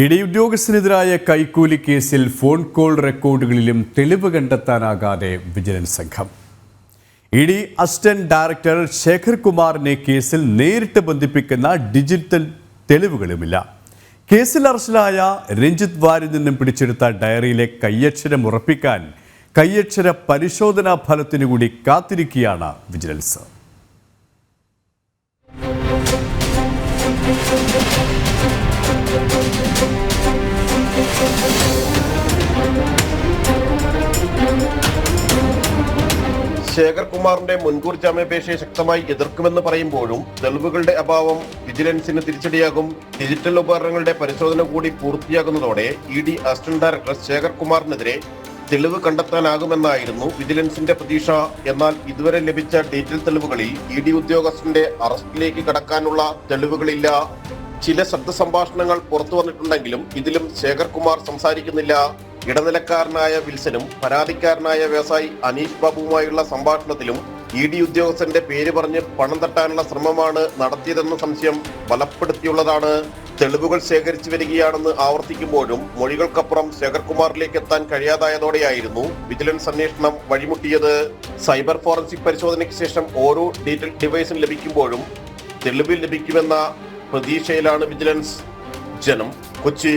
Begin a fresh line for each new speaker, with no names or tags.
E D ഉദ്യോഗസ്ഥനെതിരായ കൈക്കൂലി കേസിൽ phone call റെക്കോർഡുകളിലും തെളിവ് കണ്ടെത്താനാകാതെ വിജിലൻസ് സംഘം. ഇഡി അസിസ്റ്റന്റ് ഡയറക്ടർ ശേഖർ കുമാറിനെ കേസിൽ നേരിട്ട് ബന്ധിപ്പിക്കുന്ന ഡിജിറ്റൽ തെളിവുകളുമില്ല. കേസിൽ അറസ്റ്റിലായ രഞ്ജിത് വാരിൽ നിന്നും പിടിച്ചെടുത്ത ഡയറിയിലെ കയ്യക്ഷരം ഉറപ്പിക്കാൻ കയ്യക്ഷര പരിശോധനാ ഫലത്തിനു കൂടി കാത്തിരിക്കുകയാണ് വിജിലൻസ്.
ശേഖർ കുമാറിന്റെ മുൻകൂർ ജാമ്യാപേക്ഷയെ ശക്തമായി എതിർക്കുമെന്ന് പറയുമ്പോഴും തെളിവുകളുടെ അഭാവം വിജിലൻസിന് തിരിച്ചടിയാകും. ഡിജിറ്റൽ ഉപകരണങ്ങളുടെ പരിശോധന കൂടി പൂർത്തിയാകുന്നതോടെ E D assistant director Shekhar കുമാറിനെതിരെ തെളിവ് കണ്ടെത്താനാകുമെന്നായിരുന്നു വിജിലൻസിന്റെ പ്രതീക്ഷ. എന്നാൽ ഇതുവരെ ലഭിച്ച ഡീറ്റെയിൽ തെളിവുകളിൽ ഇ ഡി ഉദ്യോഗസ്ഥന്റെ അറസ്റ്റിലേക്ക് കടക്കാനുള്ള തെളിവുകളില്ല. ചില ശബ്ദ സംഭാഷണങ്ങൾ പുറത്തു വന്നിട്ടുണ്ടെങ്കിലും ഇതിലും ശേഖർകുമാർ സംസാരിക്കുന്നില്ല. ഇടനിലക്കാരനായ വിൽസനും പരാതിക്കാരനായ വ്യവസായി അനീഷ് ബാബുവുമായുള്ള സംഭാഷണത്തിലും ഇ ഡി ഉദ്യോഗസ്ഥന്റെ പേര് പറഞ്ഞ് പണം തട്ടാനുള്ള ശ്രമമാണ് നടത്തിയതെന്ന സംശയം ബലപ്പെടുത്തിയുള്ളതാണ്. തെളിവുകൾ ശേഖരിച്ചു വരികയാണെന്ന് ആവർത്തിക്കുമ്പോഴും മൊഴികൾക്കപ്പുറം ശേഖർകുമാറിലേക്ക് എത്താൻ കഴിയാതായതോടെയായിരുന്നു വിജിലൻസ് അന്വേഷണം വഴിമുട്ടിയത്. സൈബർ ഫോറൻസിക് പരിശോധനയ്ക്ക് ശേഷം ഓരോ ഡീറ്റൽ ഡിവൈസും ലഭിക്കുമ്പോഴും തെളിവിൽ ലഭിക്കുമെന്ന പ്രതീക്ഷയിലാണ് വിജിലൻസ്. ജനം കൊച്ചി.